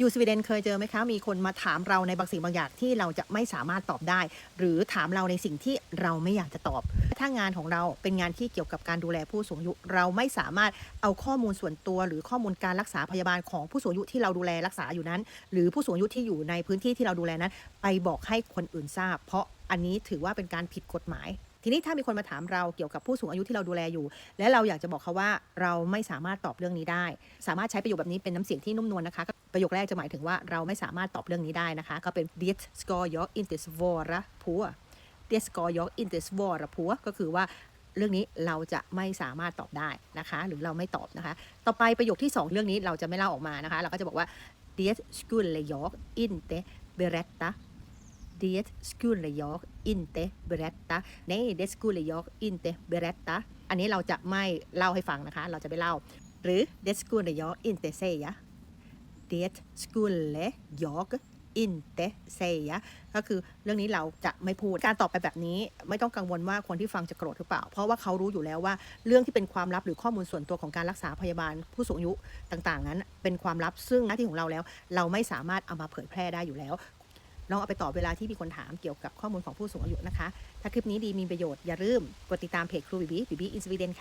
อยู่สวีเดนเคยเจอไหมคะ มีคนมาถามเราในบางสิ่งบางอย่างที่เราจะไม่สามารถตอบได้ หรือถามเราในสิ่งที่เราไม่อยากจะตอบ ถ้างานของเราเป็นงานที่เกี่ยวกับการดูแลผู้สูงอายุ เราไม่สามารถเอาข้อมูลส่วนตัวหรือข้อมูลการรักษาพยาบาลของผู้สูงอายุที่เราดูแลรักษาอยู่นั้น หรือผู้สูงอายุที่อยู่ในพื้นที่ที่เราดูแลนั้น ไปบอกให้คนอื่นทราบ เพราะอันนี้ถือว่าเป็นการผิดกฎหมาย ทีนี้ถ้ามีคนมาถามเราเกี่ยวกับผู้สูงอายุที่เราดูแลอยู่ และเราอยากจะบอกเขาว่าเราไม่สามารถตอบเรื่องนี้ได้ สามารถใช้ประโยคแบบนี้เป็นน้ำเสียงที่นุ่มนวลนะคะประโยคแรกจะหมายถึงว่าเราไม่สามารถตอบเรื่องนี้ได้นะคะ ก็เป็น det ska jag inte svara på det ska jag inte svara på ก็คือว่าเรื่องนี้เราจะไม่สามารถตอบได้นะคะ หรือเราไม่ตอบนะคะ ต่อไปประโยคที่ 2 เรื่องนี้เราจะไม่เล่าออกมานะคะ เราก็จะบอกว่า det skulle jag inte berätta Det skulle jag inte berätta n e det skulle jag inte berätta อันนี้เราจะไม่เล่าให้ฟังนะคะ เราจะไม่เล่า หรือ det skulle jag inte säga Det skulle jag inte säga ก็คือเรื่องนี้เราจะไม่พูด การตอบไปแบบนี้ไม่ต้องกังวลว่าคนที่ฟังจะโกรธหรือเปล่า เพราะว่าเขารู้อยู่แล้วว่า เรื่องที่เป็นความลับหรือข้อมูลส่วนตัวของการรักษาพยาบาลผู้สูงอายุต่างๆ นั้น เป็นความลับซึ่งหน้าที่ของเราแล้ว เราไม่สามารถเอามาเผยแพร่ได้อยู่แล้ว ลองเอาไปตอบเวลาที่มีคนถามเกี่ยวกับข้อมูลของผู้สูงอายุนะคะ ถ้าคลิปนี้ดีมีประโยชน์อย่าลืมกดติดตามเพจครูบีบีบีบีอินสวีเดนค่ะ